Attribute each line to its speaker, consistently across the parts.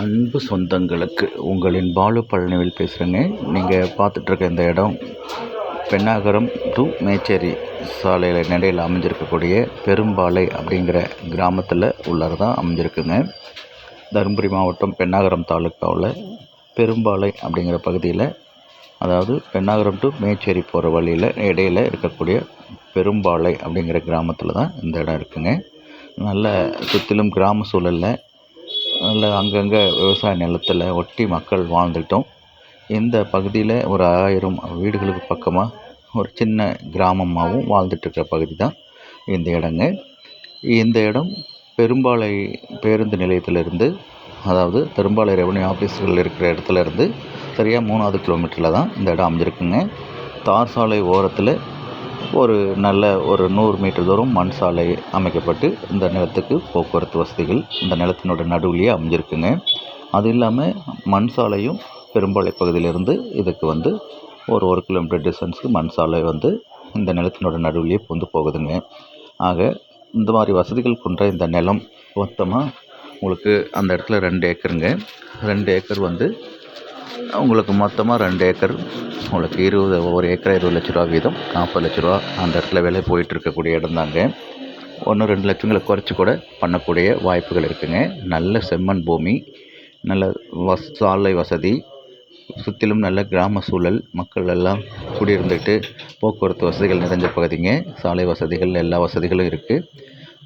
Speaker 1: அன்பு சொந்தங்களுக்கு உங்களின் பாலு பழனிவேல் பேசுகிறேங்க நீங்கள் பார்த்துட்ருக்க இந்த இடம் பென்னாகரம் டு மேச்சேரி சாலையில் நடையில் அமைஞ்சிருக்கக்கூடிய பெரும்பாலை அப்படிங்கிற கிராமத்தில் உள்ளார தான் அமைஞ்சிருக்குங்க. தருமபுரி மாவட்டம் பென்னாகரம் தாலுக்காவில் பெரும்பாலை அப்படிங்கிற பகுதியில் அதாவது பென்னாகரம் டு மேச்சேரி போகிற வழியில் இடையில் இருக்கக்கூடிய பெரும்பாலை அப்படிங்கிற கிராமத்தில் தான் இந்த இடம் இருக்குங்க. நல்ல சுற்றிலும் கிராம சூழலில் நல்ல அங்கங்கே விவசாய நிலத்தில் ஒட்டி மக்கள் வாழ்ந்துக்கிட்டோம் இந்த பகுதியில் ஒரு ஆயிரம் வீடுகளுக்கு பக்கமாக ஒரு சின்ன கிராமமாகவும் வாழ்ந்துட்டுருக்க பகுதி தான் இந்த இடங்க. இந்த இடம் பெரும்பாலை பேருந்து நிலையத்திலிருந்து அதாவது பெரும்பாலை ரெவன்யூ ஆஃபீஸ்கள் இருக்கிற இடத்துல இருந்து சரியாக மூணாவது கிலோமீட்டரில் தான் இந்த இடம் அமைஞ்சிருக்குங்க. தார் சாலை ஓரத்தில் ஒரு நல்ல ஒரு நூறு மீட்டர் தூரம் மண் சாலை அமைக்கப்பட்டு இந்த நிலத்துக்கு போக்குவரத்து வசதிகள் இந்த நிலத்தினோட நடுவுலேயே அமைஞ்சிருக்குங்க. அது இல்லாமல் மண் சாலையும் பெரும்பாலை பகுதியிலிருந்து இதுக்கு வந்து ஒரு ஒரு கிலோமீட்டர் டிஸ்டன்ஸுக்கு மண் சாலை வந்து இந்த நிலத்தினோட நடுவுலேயே புந்து போகுதுங்க. ஆக இந்த மாதிரி வசதிகள் கொண்ட இந்த நிலம் மொத்தமாக உங்களுக்கு அந்த இடத்துல ரெண்டு ஏக்கருங்க. ரெண்டு ஏக்கர் வந்து உங்களுக்கு மொத்தமாக ரெண்டு ஏக்கர் உங்களுக்கு இருபது ஒரு ஏக்கர் இருபது லட்ச ரூபா வீதம் நாற்பது லட்ச ரூபா அந்த இடத்துல விலை போயிட்டு இருக்கக்கூடிய இடம் தாங்க. ஒன்று ரெண்டு லட்சங்களை குறைச்சி கூட பண்ணக்கூடிய வாய்ப்புகள் இருக்குங்க. நல்ல செம்மண் பூமி நல்ல வஸ் சாலை வசதி சுற்றிலும் நல்ல கிராம சூழல் மக்கள் எல்லாம் குடியிருந்துட்டு போக்குவரத்து வசதிகள் நிறைஞ்ச பகுதிங்க. சாலை வசதிகள் எல்லா வசதிகளும் இருக்குது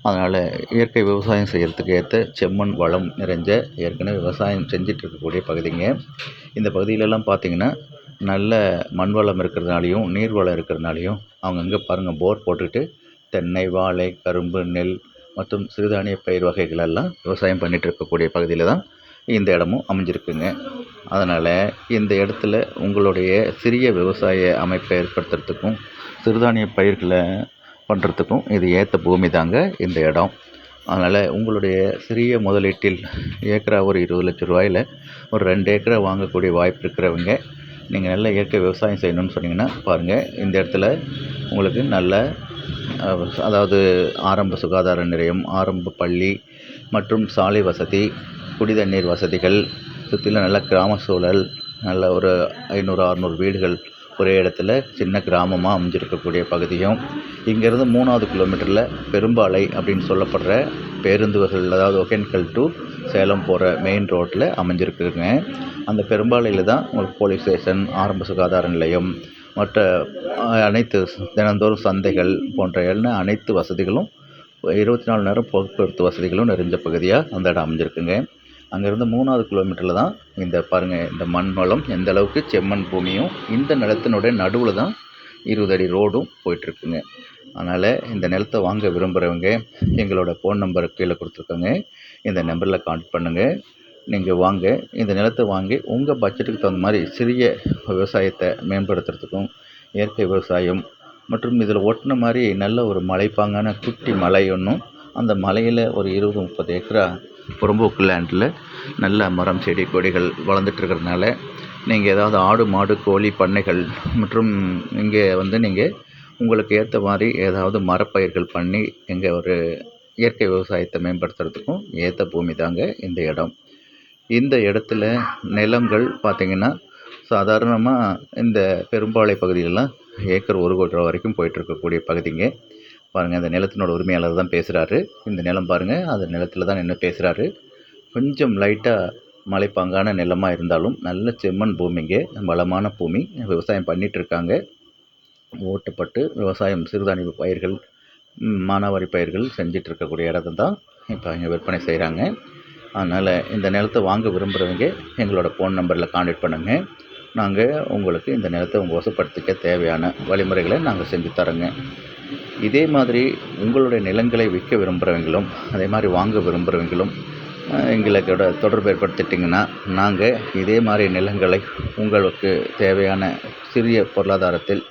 Speaker 1: அதனால் இயற்கை விவசாயம் செய்கிறதுக்கு ஏற்ற செம்மண் வளம் நிறைஞ்ச ஏற்கனவே விவசாயம் செஞ்சுட்டு இருக்கக்கூடிய பகுதிங்க. இந்த பகுதியிலெல்லாம் பார்த்தீங்கன்னா நல்ல மண் வளம் இருக்கிறதுனாலையும் நீர் வளம் இருக்கிறதுனாலையும் அவங்கங்க பாருங்கள் போர் போட்டுட்டு தென்னை வாழை கரும்பு நெல் மற்றும் சிறுதானிய பயிர் வகைகளெல்லாம் விவசாயம் பண்ணிட்டு இருக்கக்கூடிய பகுதியில் தான் இந்த இடமும் அமைஞ்சிருக்குங்க. அதனால் இந்த இடத்துல உங்களுடைய சிறிய விவசாய அமைப்பை ஏற்படுத்துறதுக்கும் சிறுதானிய பயிர்களை பண்ணுறதுக்கும் இது ஏற்ற பூமி தாங்க இந்த இடம். அதனால் உங்களுடைய சிறிய முதலீட்டில் ஏக்கரா ஒரு இருபது லட்ச ரூபாயில் ஒரு ரெண்டு ஏக்கரா வாங்கக்கூடிய வாய்ப்பு இருக்கிறவங்க நீங்கள் நல்ல இயற்கை விவசாயம் செய்யணும்னு சொன்னீங்கன்னா பாருங்கள் இந்த இடத்துல உங்களுக்கு நல்ல அதாவது ஆரம்ப சுகாதார நிலையம் ஆரம்ப பள்ளி மற்றும் சாலை வசதி குடி தண்ணீர் வசதிகள் சுற்றிலும் நல்ல கிராம சூழல் நல்ல ஒரு ஐநூறு அறநூறு வீடுகள் ஒரே இடத்துல சின்ன கிராமமாக அமைஞ்சிருக்கக்கூடிய பகுதியும் இங்கேருந்து மூணாவது கிலோமீட்டரில் பெரும்பாலை அப்படின்னு சொல்லப்படுற பேருந்துகள் அதாவது ஒகேன்கல் டு சேலம் போகிற மெயின் ரோட்டில் அமைஞ்சிருக்குங்க. அந்த பெரும்பாலையில் தான் உங்களுக்கு போலீஸ் ஸ்டேஷன் ஆரம்ப சுகாதார நிலையம் மற்ற அனைத்து தினந்தோறும் சந்தைகள் போன்ற என்ன அனைத்து வசதிகளும் இருபத்தி நாலு நேரம் போக்குவரத்து வசதிகளும் நிறைஞ்ச பகுதியாக அந்த இடம் அமைஞ்சிருக்குங்க. அங்கேருந்து மூணாவது கிலோமீட்டரில் தான் இந்த பாருங்கள் இந்த மண் வளம் எந்த அளவுக்கு செம்மண் பூமியும் இந்த நிலத்தினுடைய நடுவில் தான் இருபது அடி ரோடும் போயிட்டுருக்குங்க. அதனால் இந்த நிலத்தை வாங்க விரும்புகிறவங்க எங்களோட ஃபோன் நம்பர் கீழே கொடுத்துருக்கோங்க. இந்த நம்பரில் கான்டக்ட் பண்ணுங்கள் நீங்கள் வாங்க இந்த நிலத்தை வாங்கி உங்கள் பட்ஜெட்டுக்கு தகுந்த மாதிரி சிறிய விவசாயத்தை மேம்படுத்துறதுக்கும் இயற்கை விவசாயம் மற்றும் இதில் ஒட்டின மாதிரி நல்ல ஒரு மலைப்பாங்கான குட்டி மலை ஒன்றும் அந்த மலையில் ஒரு இருபது முப்பது ஏக்கரா புறம்போக்கு லேண்டில் நல்ல மரம் செடி கொடிகள் வளர்ந்துட்டுருக்கிறதுனால நீங்கள் ஏதாவது ஆடு மாடு கோழி பண்ணைகள் மற்றும் இங்கே வந்து நீங்கள் உங்களுக்கு ஏற்ற மாதிரி ஏதாவது மரப்பயிர்கள் பண்ணி இங்கே ஒரு இயற்கை விவசாயத்தை மேம்படுத்துறதுக்கும் ஏற்ற பூமி தாங்க இந்த இடம். இந்த இடத்துல நிலங்கள் பார்த்திங்கன்னா சாதாரணமாக இந்த பெரும்பாலை பகுதியிலலாம் ஏக்கர் ஒரு கோடி ரூபா வரைக்கும் போயிட்டு இருக்கக்கூடிய பகுதிங்க. பாருங்கள் இந்த நிலத்தினோட உரிமையாளர் தான் பேசுகிறாரு இந்த நிலம் பாருங்கள் அந்த நிலத்தில் தான் நின்று பேசுகிறாரு கொஞ்சம் லைட்டாக மலைப்பாங்கான நிலமாக இருந்தாலும் நல்ல செம்மண் பூமிங்க வளமான பூமி. விவசாயம் பண்ணிகிட்ருக்காங்க ஓட்டப்பட்டு விவசாயம் சிறுதானிய பயிர்கள் மானாவாரி பயிர்கள் செஞ்சிட்டு இருக்கக்கூடிய இடத்த தான் இப்போ இங்கே விற்பனை செய்கிறாங்க அதனால் இந்த நிலத்தை வாங்க விரும்புகிறவங்க எங்களோட ஃபோன் நம்பரில் காண்டாக்ட் பண்ணுங்கள் நாங்கள் உங்களுக்கு இந்த நிலத்தை உங்கள் வசப்படுத்திக்க தேவையான வழிமுறைகளை நாங்கள் செஞ்சு தரோங்க இதே மாதிரி உங்களுடைய நிலங்களை விற்க விரும்புகிறவங்களும் அதே மாதிரி வாங்க விரும்புகிறவங்களும் எங்களை எங்களோட தொடர்பு ஏற்படுத்திட்டிங்கன்னா நாங்கள் இதே மாதிரி நிலங்களை உங்களுக்கு தேவையான சிறிய பொருளாதாரத்தில்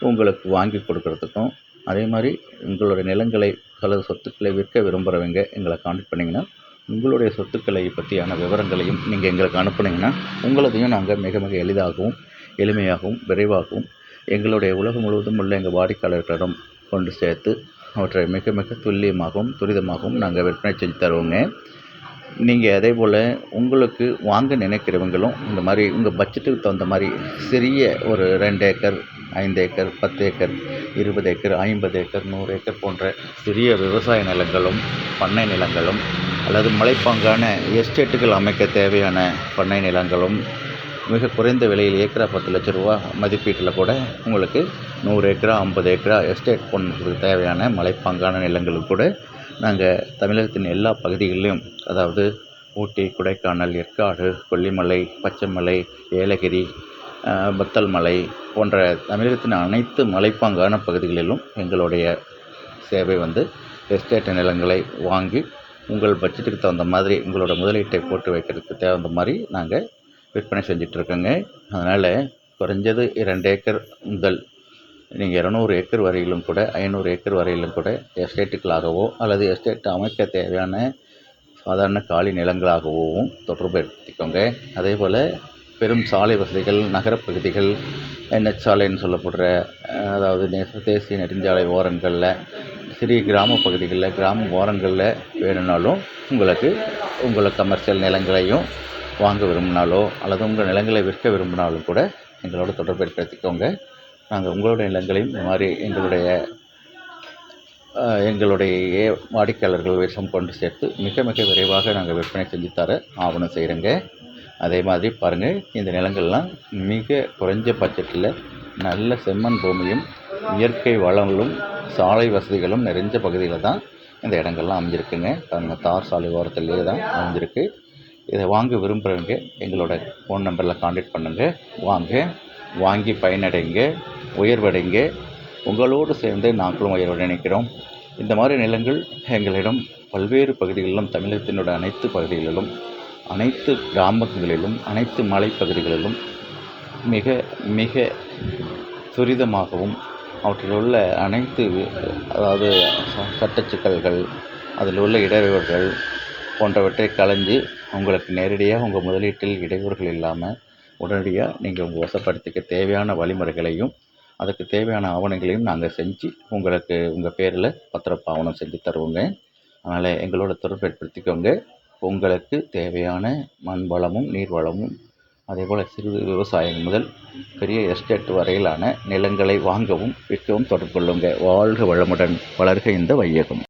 Speaker 1: உங்களுக்கு வாங்கி கொடுக்கறதுக்கும் அதே மாதிரி உங்களுடைய நிலங்களை அல்லது சொத்துக்களை விற்க விரும்புகிறவங்க எங்களை காண்டக்ட் பண்ணிங்கன்னா உங்களுடைய சொத்துக்களை பற்றியான விவரங்களையும் நீங்கள் எங்களுக்கு அனுப்புனீங்கன்னா உங்களதையும் நாங்கள் மிக மிக எளிதாகவும் எளிமையாகவும் விரைவாகவும் எங்களுடைய உலகம் முழுவதும் உள்ள எங்கள் வாடிக்கையாளர்களிடம் கொண்டு சேர்த்து அவற்றை மிக மிக துல்லியமாகவும் துரிதமாகவும் நாங்கள் விற்பனை செஞ்சு தருவோங்க. நீங்கள் அதே போல் உங்களுக்கு வாங்க நினைக்கிறவங்களும் இந்த மாதிரி உங்கள் பட்ஜெட்டுக்கு தகுந்த மாதிரி சிறிய ஒரு ரெண்டு ஏக்கர் ஐந்து ஏக்கர் பத்து ஏக்கர் இருபது ஏக்கர் ஐம்பது ஏக்கர் நூறு ஏக்கர் போன்ற சிறிய விவசாய நிலங்களும் பண்ணை நிலங்களும் அல்லது மலைப்பாங்கான எஸ்டேட்டுகள் அமைக்க தேவையான பண்ணை நிலங்களும் மிக குறைந்த விலையில் ஏக்கரா பத்து லட்ச ரூபா மதிப்பீட்டில் கூட உங்களுக்கு நூறு ஏக்கரா ஐம்பது ஏக்கரா எஸ்டேட் பண்ணுறதுக்கு தேவையான மலைப்பாங்கான நிலங்களுக்கு கூட நாங்கள் தமிழகத்தின் எல்லா பகுதிகளிலும் அதாவது ஊட்டி கொடைக்கானல் ஏற்காடு கொல்லிமலை பச்சைமலை ஏலகிரி பத்தல் மலை போன்ற தமிழகத்தின் அனைத்து மலைப்பாங்கான பகுதிகளிலும் எங்களுடைய சேவை வந்து எஸ்டேட் நிலங்களை வாங்கி உங்கள் பட்ஜெட்டுக்கு தகுந்த மாதிரி உங்களோட முதலீட்டை போட்டு வைக்கிறதுக்கு தகுந்த மாதிரி நாங்கள் விற்பனை செஞ்சிட்ருக்கோங்க. அதனால் குறைஞ்சது இரண்டு ஏக்கர் முதல் நீங்கள் இரநூறு ஏக்கர் வரையிலும் கூட ஐநூறு ஏக்கர் வரையிலும் கூட எஸ்டேட்டுகளாகவோ அல்லது எஸ்டேட் அமைக்க தேவையான சாதாரண காலி நிலங்களாகவும் தொடர்புப்படுத்திக்கோங்க அதே போல் பெரும் சாலை வசதிகள் நகரப்பகுதிகள் என்ஹெச் சொல்லப்படுற அதாவது தேசிய நெடுஞ்சாலை ஓரங்களில் சிறிய கிராம பகுதிகளில் கிராம ஓரங்களில் வேணும்னாலும் உங்களுக்கு உங்களை கமர்ஷியல் நிலங்களையும் வாங்க விரும்பினாலோ அல்லது உங்கள் நிலங்களை விற்க விரும்பினாலும் கூட எங்களோட தொடர்பு ஏற்படுத்திக்கோங்க. நாங்கள் உங்களுடைய நிலங்களையும் இந்த மாதிரி எங்களுடைய எங்களுடைய வாடிக்கையாளர்கள் விஷம் கொண்டு சேர்த்து மிக மிக விரைவாக நாங்கள் விற்பனை செஞ்சு தர ஆவணம் செய்கிறோங்க. அதே மாதிரி பாருங்கள் இந்த நிலங்கள்லாம் மிக குறைஞ்ச பட்ஜெட்டில் நல்ல செம்மண் பூமியும் இயற்கை வளங்களும் சாலை வசதிகளும் நிறைஞ்ச பகுதியில் தான் இந்த இடங்கள்லாம் அமைஞ்சிருக்குங்க. பாருங்க தார் சாலை ஓரத்துலேயே தான் அமைஞ்சிருக்கு. இதை வாங்க விரும்புகிறவங்க எங்களோட ஃபோன் நம்பரில் காண்டாக்ட் பண்ணுங்கள் வாங்க வாங்கி பயனடைங்க உயர்வடைங்க. உங்களோடு சேர்ந்து நாங்களும் உயர்வடை நினைக்கிறோம். இந்த மாதிரி நிலங்கள் எங்களிடம் பல்வேறு பகுதிகளிலும் தமிழகத்தினோட அனைத்து பகுதிகளிலும் அனைத்து கிராமங்களிலும் அனைத்து மலைப்பகுதிகளிலும் மிக மிக துரிதமாகவும் அவற்றில் உள்ள அனைத்து அதாவது ச- சிக்கல்கள் அதில் உள்ள இடையூறுகள் போன்றவற்றை களைஞ்சு உங்களுக்கு நேரடியாக உங்கள் முதலீட்டில் இடையூறுகள் இல்லாமல் உடனடியாக நீங்கள் உங்கள் வசப்படுத்திக்க தேவையான வழிமுறைகளையும் அதுக்கு தேவையான ஆவணங்களையும் நாங்கள் செஞ்சு உங்களுக்கு உங்கள் பேரில் பத்திரப்பு ஆவணம் செஞ்சு தருவோங்க. அதனால் எங்களோட தொடர்பு ஏற்படுத்திக்கோங்க. உங்களுக்கு தேவையான மண் வளமும் நீர் வளமும் அதேபோல் சிறு விவசாயம் முதல் பெரிய எஸ்டேட் வரையிலான நிலங்களை வாங்கவும் விற்கவும் தொடர்பு கொள்ளுங்க. வாழ்க வளமுடன். வளர்க இந்த வையகம்.